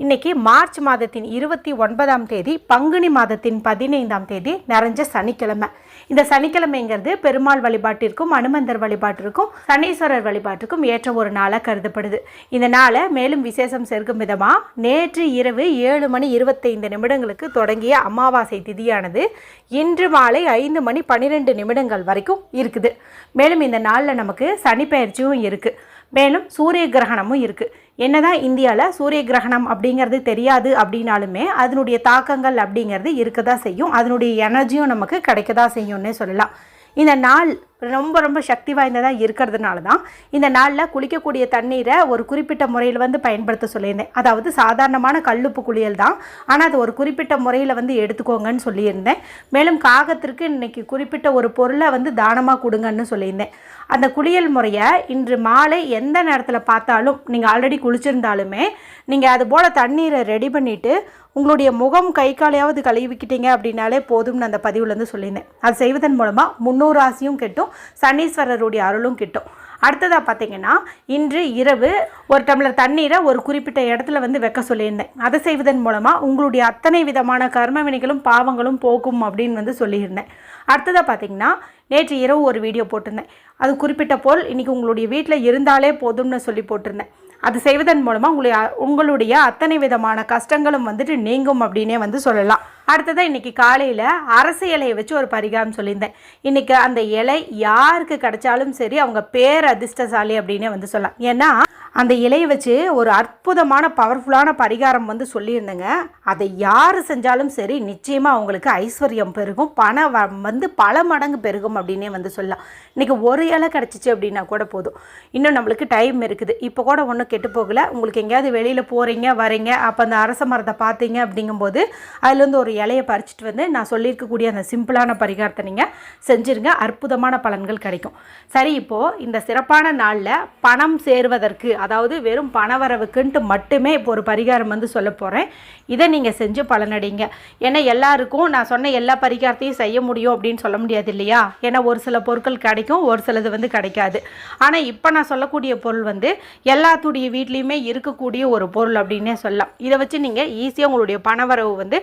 இன்னைக்கு மார்ச் மாதத்தின் இருபத்தி ஒன்பதாம் தேதி பங்குனி மாதத்தின் பதினைந்தாம் தேதி நிறைஞ்ச சனிக்கிழமை. இந்த சனிக்கிழமைங்கிறது பெருமாள் வழிபாட்டிற்கும் அனுமந்தர் வழிபாட்டிற்கும் சனீஸ்வரர் வழிபாட்டிற்கும் ஏற்ற ஒரு நாளாக கருதப்படுது. இந்த நாளை மேலும் விசேஷம் சேர்க்கும் விதமாக நேற்று இரவு ஏழு மணி இருபத்தைந்து நிமிடங்களுக்கு தொடங்கிய அமாவாசை திதியானது இன்று மாலை ஐந்து மணி பன்னிரெண்டு நிமிடங்கள் வரைக்கும் இருக்குது. மேலும் இந்த நாளில் நமக்கு சனிப்பெயர்ச்சியும் இருக்குது மேலும் சூரிய கிரகணமும் இருக்குது என்னதான் இந்தியாவில் சூரிய கிரகணம் அப்படிங்கிறது தெரியாது அப்படின்னாலுமே அதனுடைய தாக்கங்கள் அப்படிங்கிறது இருக்க தான் செய்யும். அதனுடைய எனர்ஜியும் நமக்கு கிடைக்க தான் செய்யும்னே சொல்லலாம். இந்த நாள் ரொம்ப ரொம்ப சக்தி வாய்ந்ததாக இருக்கிறதுனால தான் இந்த நாளில் குளிக்கக்கூடிய தண்ணீரை ஒரு குறிப்பிட்ட முறையில் வந்து பயன்படுத்த சொல்லியிருந்தேன். அதாவது சாதாரணமான கல்லுப்பு குளியல் தான். ஆனால் அது ஒரு குறிப்பிட்ட முறையில் வந்து எடுத்துக்கோங்கன்னு சொல்லியிருந்தேன். மேலும் காகத்திற்கு இன்னைக்கு குறிப்பிட்ட ஒரு பொருளை வந்து தானமாக கொடுங்கன்னு சொல்லியிருந்தேன். அந்த குளியல் முறையை இன்று மாலை எந்த நேரத்தில் பார்த்தாலும் நீங்கள் ஆல்ரெடி குளிச்சிருந்தாலுமே நீங்கள் அது போல் தண்ணீரை ரெடி பண்ணிவிட்டு உங்களுடைய முகம் கை காலையாவது கழுவிக்கிட்டீங்க அப்படின்னாலே போதும்னு அந்த பதிவில் வந்து சொல்லியிருந்தேன். அது செய்வதன் மூலமாக முன்னூறு ராசியும் கெட்டும். சனீஸ்வரருடைய அருளும் கிட்டும். அடுத்ததாக பார்த்தீங்கன்னா இன்று இரவு ஒரு டம்ளர் தண்ணீரை ஒரு குறிப்பிட்ட இடத்துல வந்து வைக்க சொல்லியிருந்தேன். அதை செய்வதன் மூலமாக உங்களுடைய அத்தனை விதமான கர்ம வினைகளும் பாவங்களும் போகும் அப்படின்னு வந்து சொல்லியிருந்தேன். அடுத்ததாக பார்த்தீங்கன்னா நேற்று இரவு ஒரு வீடியோ போட்டிருந்தேன். அது குறிப்பிட்ட போல் இன்றைக்கி உங்களுடைய வீட்டில் இருந்தாலே போதும்னு சொல்லி போட்டிருந்தேன். அது செய்வதன் மூலமாக உங்களுடைய உங்களுடைய அத்தனை விதமான கஷ்டங்களும் வந்துட்டு நீங்கும் அப்படின்னே வந்து சொல்லலாம். அடுத்ததாக இன்றைக்கி காலையில் அரசு இலையை வச்சு ஒரு பரிகாரம் சொல்லியிருந்தேன். இன்றைக்கி அந்த இலை யாருக்கு கிடைச்சாலும் சரி அவங்க பேர் அதிர்ஷ்டசாலி அப்படின்னே வந்து சொல்லலாம். ஏன்னா அந்த இலையை வச்சு ஒரு அற்புதமான பவர்ஃபுல்லான பரிகாரம் வந்து சொல்லியிருந்தேங்க. அதை யார் செஞ்சாலும் சரி நிச்சயமாக அவங்களுக்கு ஐஸ்வர்யம் பெருகும் பண வ வந்து பல மடங்கு பெருகும் அப்படின்னே வந்து சொல்லலாம். இன்றைக்கி ஒரு இலை கிடச்சிச்சு அப்படின்னா கூட போதும். இன்னும் நம்மளுக்கு டைம் இருக்குது. இப்போ கூட ஒன்றும் கெட்டு போகலை. உங்களுக்கு எங்கேயாவது வெளியில் போகிறீங்க வரீங்க அப்போ அந்த அரச மரத்தை பார்த்தீங்க அப்படிங்கும்போது அதுலேருந்து ஒரு இலையை பறிச்சிட்டு வந்து நான் சொல்லியிருக்கக்கூடிய அந்த சிம்பிளான பரிகாரத்தை நீங்கள் செஞ்சுருங்க. அற்புதமான பலன்கள் கிடைக்கும். சரி இப்போது இந்த சிறப்பான நாளில் பணம் சேர்வதற்கு அதாவது வெறும் பணவரவுக்குன்ட்டு மட்டுமே இப்போ ஒரு பரிகாரம் வந்து சொல்ல போகிறேன் இதை நீங்கள் செஞ்சு பலனடைங்க. ஏன்னா எல்லாருக்கும் நான் சொன்ன எல்லா பரிகாரத்தையும் செய்ய முடியும் அப்படின்னு சொல்ல முடியாது இல்லையா? ஏன்னா ஒரு சில பொருட்கள் கிடைக்கும் ஒரு சிலது வந்து கிடைக்காது. ஆனால் இப்போ நான் சொல்லக்கூடிய பொருள் வந்து எல்லாத்துடைய வீட்லேயுமே இருக்கக்கூடிய ஒரு பொருள் அப்படின்னே சொல்லலாம். இதை வச்சு நீங்கள் ஈஸியாக உங்களுடைய பணவரவு வந்து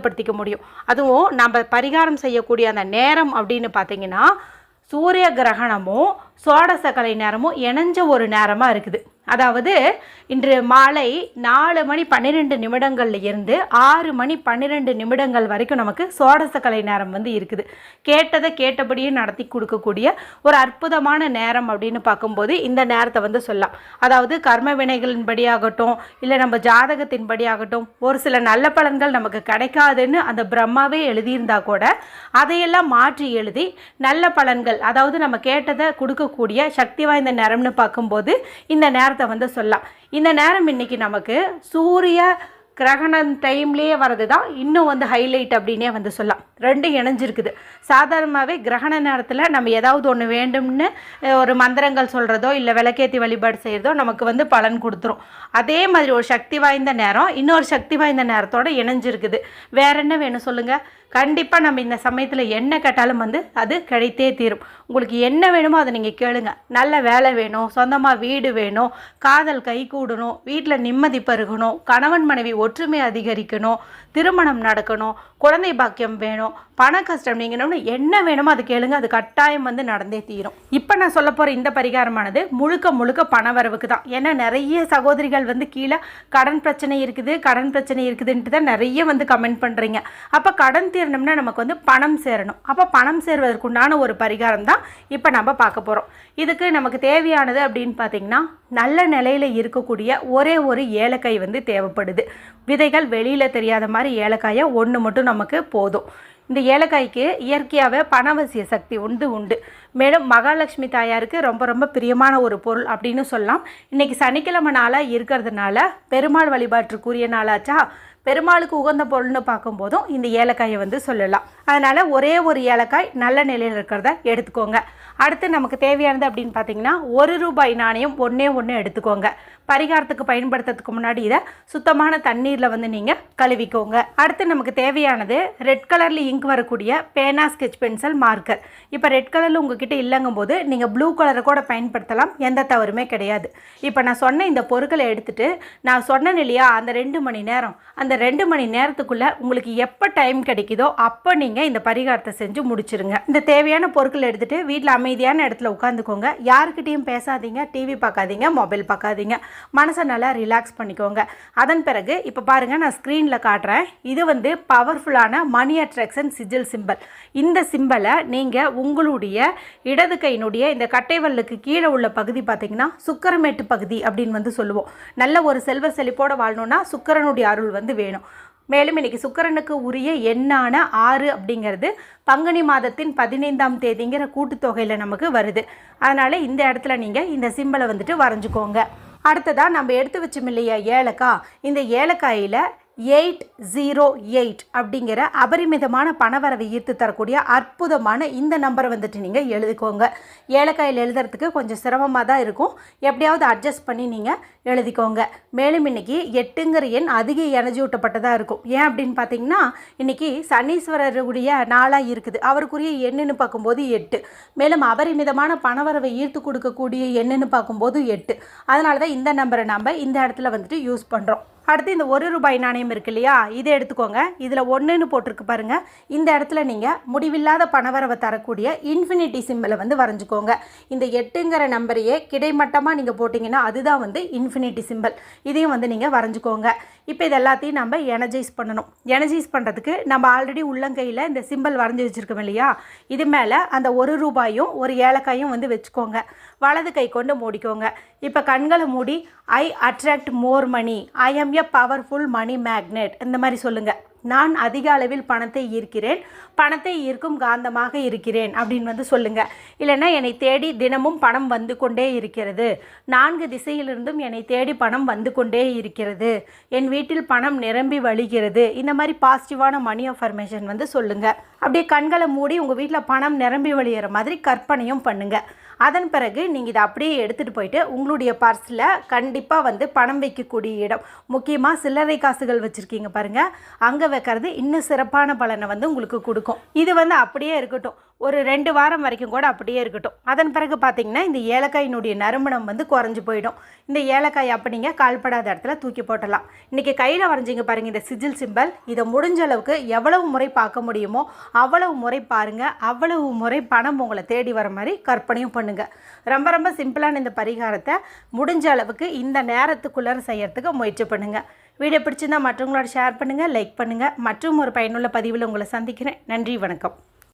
அதிகப்படுத்திக்க முடியும். அதுவும் நம்ம பரிகாரம் செய்யக்கூடிய அந்த நேரம் அப்படின்னு பார்த்தீங்கன்னா சூரிய கிரகணமும் சோடசக்கலை நேரமும் இணைஞ்ச ஒரு நேரமாக இருக்குது. அதாவது இன்று மாலை நாலு மணி பன்னிரெண்டு நிமிடங்கள்ல இருந்து ஆறு மணி பன்னிரெண்டு நிமிடங்கள் வரைக்கும் நமக்கு சோடசக்கலை நேரம் வந்து இருக்குது. கேட்டதை கேட்டபடியே நடத்தி கொடுக்கக்கூடிய ஒரு அற்புதமான நேரம் அப்படின்னு பார்க்கும்போது இந்த நேரத்தை வந்து சொல்லலாம். அதாவது கர்ம வினைகளின்படியாகட்டும் இல்லை நம்ம ஜாதகத்தின் படியாகட்டும் ஒரு சில நல்ல பலன்கள் நமக்கு கிடைக்காதுன்னு அந்த பிரம்மாவே எழுதியிருந்தா கூட அதையெல்லாம் மாற்றி எழுதி நல்ல பலன்கள் அதாவது நம்ம கேட்டதை கொடுக்கக்கூடிய சக்தி வாய்ந்த நேரம்னு பார்க்கும்போது இந்த நேரத்தை வந்து சொல்லலாம். இந்த நேரம் இன்னைக்கு நமக்கு சூரிய கிரகணம் டைம்லேயே வர்றது தான் இன்னும் வந்து ஹைலைட் அப்படின்னே வந்து சொல்லலாம். ரெண்டும் இணைஞ்சிருக்குது. சாதாரணமாகவே கிரகண நேரத்தில் நம்ம ஏதாவது ஒன்று வேண்டும்னு ஒரு மந்திரங்கள் சொல்கிறதோ இல்லை விளக்கேற்றி வழிபாடு செய்கிறதோ நமக்கு வந்து பலன் கொடுத்துரும். அதே மாதிரி ஒரு சக்தி வாய்ந்த நேரம் இன்னொரு சக்தி வாய்ந்த நேரத்தோட இணைஞ்சிருக்குது. வேற என்ன வேணும் சொல்லுங்கள் கண்டிப்பாக நம்ம இந்த சமயத்தில் என்ன கேட்டாலும் வந்து அது கிடைத்தே தீரும். உங்களுக்கு என்ன வேணுமோ அதை நீங்கள் கேளுங்க. நல்ல வேலை வேணும் சொந்தமாக வீடு வேணும் காதல் கை கூடணும் வீட்டில் நிம்மதி பருகணும் கணவன் மனைவி ஒற்றுமை அதிகரிக்கணும் திருமணம் நடக்கணும் குழந்தை பாக்கியம் வேணும் பண கஷ்டம் நீங்கணும்னு என்ன வேணுமோ அது கேளுங்க. அது கட்டாயம் வந்து நடந்தே தீரும். இப்போ நான் சொல்ல போகிற இந்த பரிகாரமானது முழுக்க முழுக்க பணவரவுக்கு தான். ஏன்னா நிறைய சகோதரிகள் வந்து கீழே கடன் பிரச்சனை இருக்குது கடன் பிரச்சனை இருக்குதுன்ட்டு தான் நிறைய வந்து கமெண்ட் பண்ணுறீங்க அப்போ கடன் தீரணும்னா நமக்கு வந்து பணம் சேரணும். அப்போ பணம் சேர்வதற்குண்டான ஒரு பரிகாரம் தான் இப்போ நம்ம பார்க்க போகிறோம் இதுக்கு நமக்கு தேவையானது அப்படின்னு பார்த்தீங்கன்னா நல்ல நிலையில் இருக்கக்கூடிய ஒரே ஒரு ஏலக்காய் வந்து தேவைப்படுது. விதைகள் வெளியில் தெரியாத மாதிரி ஏலக்காயை ஒன்று மட்டும் நமக்கு போதும். இந்த ஏலக்காய்க்கு இயற்கையாகவே பணவசிய சக்தி உண்டு உண்டு. மேலும் மகாலட்சுமி தாயாருக்கு ரொம்ப ரொம்ப பிரியமான ஒரு பொருள் அப்படின்னு சொல்லலாம். இன்றைக்கி சனிக்கிழமை நாளாக இருக்கிறதுனால பெருமாள் வழிபாட்டுக்குரிய நாளாச்சா? பெருமாளுக்கு உகந்த பொருள்னு பார்க்கும்போதும் இந்த ஏலக்காயை வந்து சொல்லலாம். அதனால் ஒரே ஒரு ஏலக்காய் நல்ல நிலையில் இருக்கிறத எடுத்துக்கோங்க. அடுத்து நமக்கு தேவையானது அப்படின்னு பார்த்தீங்கன்னா ஒரு ரூபாய் நாணயம் ஒன்றே ஒன்று எடுத்துக்கோங்க. பரிகாரத்துக்கு பயன்படுத்துறதுக்கு முன்னாடி இதை சுத்தமான தண்ணீரில் வந்து நீங்கள் கழுவிக்கோங்க. அடுத்து நமக்கு தேவையானது ரெட் கலரில் இங்க் வரக்கூடிய பேனா ஸ்கெச் பென்சில் மார்க்கர் இப்போ ரெட் கலரில் உங்ககிட்ட இல்லைங்கும் போது நீங்கள் ப்ளூ கலரை கூட பயன்படுத்தலாம். எந்த தவறுமே கிடையாது. இப்போ நான் சொன்ன இந்த பொருட்களை எடுத்துகிட்டு நான் சொன்னேன் இல்லையா அந்த ரெண்டு மணி நேரம் அந்த ரெண்டு மணி நேரத்துக்குள்ளே உங்களுக்கு எப்போ டைம் கிடைக்குதோ அப்போ நீங்கள் இந்த பரிகாரத்தை செஞ்சு முடிச்சிருங்க. இந்த தேவையான பொருட்கள் எடுத்துகிட்டு வீட்டில் அமைதியான இடத்துல உட்காந்துக்கோங்க. யாருக்கிட்டேயும் பேசாதீங்க டிவி பார்க்காதீங்க மொபைல் பார்க்காதீங்க. மனசை நல்லா ரிலாக்ஸ் பண்ணிக்கோங்க. அதன் பிறகு இப்போ பாருங்கள் நான் ஸ்க்ரீனில் காட்டுறேன். இது வந்து பவர்ஃபுல்லான மணி அட்ராக்ஷன் சிஜில் சிம்பல் இந்த சிம்பலை நீங்கள் உங்களுடைய இடது கையினுடைய இந்த கட்டைவல்லுக்கு கீழே உள்ள பகுதி பார்த்தீங்கன்னா சுக்கரமேட்டு பகுதி அப்படின்னு வந்து சொல்லுவோம். நல்ல ஒரு செல்வ செழிப்போடு வாழணும்னா சுக்கரனுடைய அருள் வந்து வேணும். மேலும் இன்னைக்கு சுக்கரனுக்கு உரிய எண்ணான ஆறு அப்படிங்கிறது பங்குனி மாதத்தின் பதினைந்தாம் தேதிங்கிற கூட்டுத்தொகையில் நமக்கு வருது. அதனால் இந்த இடத்துல நீங்கள் இந்த சிம்பலை வந்துட்டு வரைஞ்சிக்கோங்க. அடுத்ததாக நம்ம எடுத்து வச்சோம் இல்லையா ஏலக்காய். இந்த ஏலக்காயில் எயிட் ஜீரோ எயிட் அப்படிங்கிற அபரிமிதமான பணவரவை ஈர்த்து தரக்கூடிய அற்புதமான இந்த நம்பரை வந்துட்டு நீங்கள் எழுதிக்கோங்க. ஏலக்காயில் எழுதுறதுக்கு கொஞ்சம் சிரமமாக தான் இருக்கும். எப்படியாவது அட்ஜஸ்ட் பண்ணி நீங்கள் எழுதிக்கோங்க. மேலும் இன்னைக்கு எட்டுங்கிற எண் அதிக எனர்ஜி ஊட்டப்பட்டதாக இருக்கும். ஏன் அப்படின்னு பார்த்தீங்கன்னா இன்னைக்கு சனீஸ்வரருடைய நாளாக இருக்குது. அவருக்குரிய எண்ணுன்னு பார்க்கும்போது எட்டு. மேலும் அபரிமிதமான பணவரவை ஈர்த்து கொடுக்கக்கூடிய எண்ணுன்னு பார்க்கும்போது எட்டு. அதனால தான் இந்த நம்பரை நம்ம இந்த இடத்துல வந்துட்டு யூஸ் பண்ணுறோம் அடுத்து இந்த ஒரு ரூபாய் நாணயம் இருக்கு இல்லையா? இதை எடுத்துக்கோங்க. இதில் ஒன்றுன்னு போட்டிருக்கு பாருங்க. இந்த இடத்துல நீங்கள் முடிவில்லாத பணவரவை தரக்கூடிய இன்ஃபினிட்டி சிம்பிளை வந்து வரைஞ்சிக்கோங்க. இந்த எட்டுங்கிற நம்பரையே கிடைமட்டமாக நீங்கள் போட்டிங்கன்னா அதுதான் வந்து இன்ஃபினிட்டி சிம்பிள் இதையும் வந்து நீங்கள் வரைஞ்சிக்கோங்க. இப்போ இது எல்லாத்தையும் நம்ம எனர்ஜைஸ் பண்ணணும். எனர்ஜைஸ் பண்ணுறதுக்கு நம்ம ஆல்ரெடி உள்ளங்கையில் இந்த சிம்பிள் வரைஞ்சி வச்சுருக்கோம் இல்லையா? இது மேலே அந்த ஒரு ரூபாயும் ஒரு ஏலக்காயும் வந்து வச்சுக்கோங்க. வலது கை கொண்டு மூடிக்கோங்க. இப்போ கண்களை மூடி I attract more money I am a powerful money magnet இந்த மாதிரி சொல்லுங்கள் நான் அதிக அளவில் பணத்தை ஈர்க்கிறேன் பணத்தை ஈர்க்கும் காந்தமாக இருக்கிறேன் அப்படின்னு வந்து சொல்லுங்கள் இல்லைன்னா என்னை தேடி தினமும் பணம் வந்து கொண்டே இருக்கிறது. நான்கு திசையிலிருந்தும் என்னை தேடி பணம் வந்து கொண்டே இருக்கிறது. என் வீட்டில் பணம் நிரம்பி வழிகிறது. இந்த மாதிரி பாசிட்டிவான மணி அஃபர்மேஷன் வந்து சொல்லுங்கள் அப்படியே கண்களை மூடி உங்கள் வீட்டில் பணம் நிரம்பி வழிகிற மாதிரி கற்பனையும் பண்ணுங்கள் அதன் பிறகு நீங்கள் இதை அப்படியே எடுத்துகிட்டு போயிட்டு உங்களுடைய பர்ஸில் கண்டிப்பாக வந்து பணம் வைக்கக்கூடிய இடம். முக்கியமாக சில்லறை காசுகள் வச்சுருக்கீங்க பாருங்கள் அங்கே வைக்கிறது இன்னும் சிறப்பான பலனை வந்து உங்களுக்கு கொடுக்கும். இது வந்து அப்படியே இருக்கட்டும். ஒரு ரெண்டு வாரம் வரைக்கும் கூட அப்படியே இருக்கட்டும். அதன் பிறகு பார்த்தீங்கன்னா இந்த ஏலக்காயினுடைய நறுமணம் வந்து குறைஞ்சி போயிடும். இந்த ஏலக்காய் அப்போ நீங்கள் கால்படாத இடத்துல தூக்கி போட்டலாம் இன்றைக்கி கையில் வரைஞ்சிங்க பாருங்கள் இந்த சிஜில் சிம்பல். இதை முடிஞ்ச அளவுக்கு எவ்வளவு முறை பார்க்க முடியுமோ அவ்வளவு முறை பாருங்கள் அவ்வளவு முறை பணம் உங்களை தேடி வர மாதிரி கற்பனையும் பண்ணுங்கள் ரொம்ப ரொம்ப சிம்பிளான இந்த பரிகாரத்தை முடிஞ்ச அளவுக்கு இந்த நேரத்துக்குள்ளே செய்யறதுக்கு முயற்சி பண்ணுங்கள் வீடியோ பிடிச்சிருந்தா மற்றவங்களோட ஷேர் பண்ணுங்கள் லைக் பண்ணுங்கள் மற்றும் ஒரு பயனுள்ள பதிவில் உங்களை சந்திக்கிறேன். நன்றி வணக்கம்.